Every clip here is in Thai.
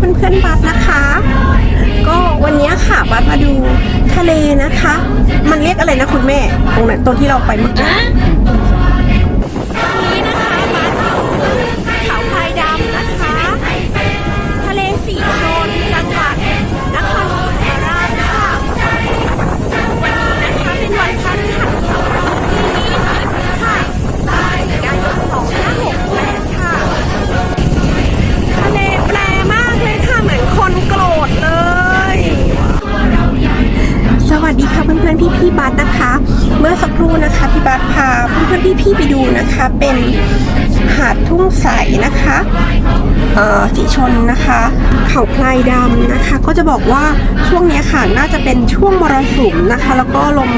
เพื่อนๆบัสนะคะ ก็วันนี้ค่ะบัสมาดูทะเลนะคะ มันเรียกอะไรนะคุณแม่ ตรงนั้นตรงที่เราไปเมื่อกี้ มื่อสักครู่นะคะพี่บัสพาเพื่อนๆพี่ๆไปดูนะคะ เป็นหาดทุ่งใสนะคะเอ่อสีชนนะคะเขาพลายดำนะคะ ก็จะบอกว่าช่วงนี้ค่ะน่าจะเป็นช่วงมรสุมนะคะ แล้วก็ลม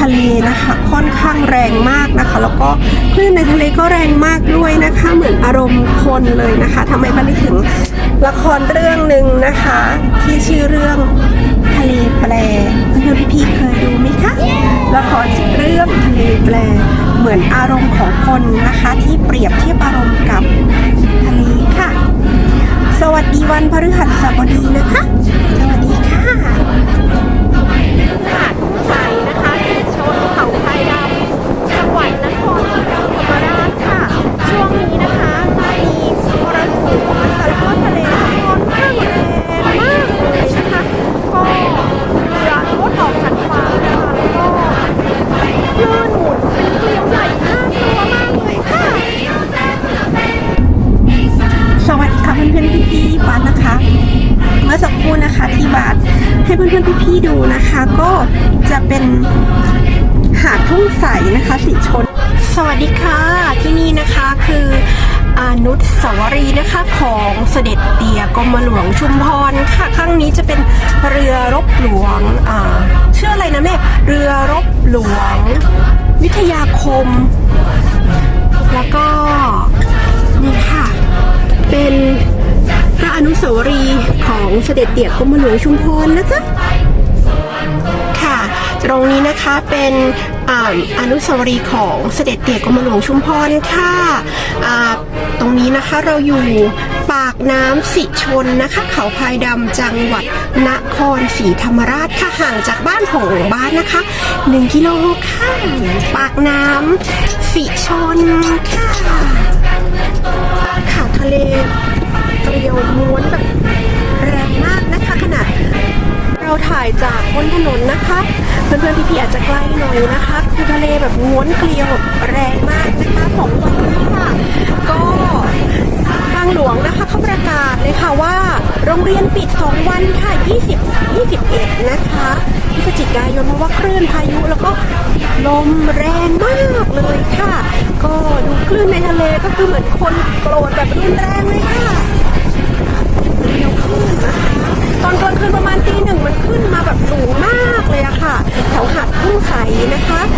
ทะเลนะคะค่อนข้างแรงมากนะคะ แล้วก็คลื่นในทะเลก็แรงมากด้วยนะคะ เหมือนอารมณ์คนเลยนะคะทำไมบันนึกถึงละครเรื่องหนึ่งนะคะ ที่ชื่อเรื่อง ทะเลแปลเพื่อนพี่ๆเคยดูไหมคะละครเรื่องทะเลแปลเหมือนอารมณ์ของคนนะคะ ที่เปรียบเทียบอารมณ์กับทะเลค่ะ สวัสดีวันพฤหัสบดีนะคะ สวัสดีค่ะหาดทุ่งใสนะคะสีชนเขาไทยดำจังหวัดนครศรีธรรมราชค่ะ ช่วงนี้นะคะมีมรสุมนะคะแล้วก็ทะเลค่อนข้างแรงมากเลยนะคะ ก็เรืองดออกจากฝั่งนะคะแล้วก็คลื่นหมุนเป็นเกลียวใหญ่น่ากลัวมากเลยค่ะ สวัสดีค่ะเพื่อนๆพี่ๆบัสนะคะเมื่อสักครู่นะคะที่บัสให้เพื่อนๆพี่ๆดูนะคะ ก็จะเป็นหาดทุ่งใสนะคะสีชน สวัสดีค่ะ ที่นี่นะคะคืออานุสาวรีย์นะคะของเสด็จเตียกรมหลวงชุมพรค่ะ ข้างนี้จะเป็นเรือรบหลวงอ่าชื่ออะไรนะแม่เรือรบหลวง วิทยาคม แล้วก็ เสด็จเตี่ยกรมหลวงชุมพรนะคะค่ะตรงนี้นะคะเป็นออนุสาวรีย์ของเสด็จเตี่ยกรมหลวงชุมพรค่ะตรงนี้นะคะเราอยู่ปากน้ำสิชนนะคะ เขาพายดำจังหวัดนครศรีธรรมราชค่ะห่างจากบ้านของบ้านนะคะ 1 กิโลค่ะปากน้ำสิชนค่ะ ถ่ายจากบนถนนนะคะ เพื่อนๆพี่ๆอาจจะใกล้หน่อยนะคะ คือทะเลแบบม้วนเกลียวแบบแรงมากนะคะสองวันนี้ค่ะ ก็ทางหลวงนะคะเขาประกาศเลยค่ะว่า โรงเรียนปิด 2 วันค่ะ 20 21 นะคะพฤศจิกายนเพราะว่าคลื่นพายุแล้วก็ลมแรงมากเลยค่ะ ก็ดูคลื่นในทะเลก็คือเหมือนคนโกรธแบบรุนแรงเลยค่ะ นะคะ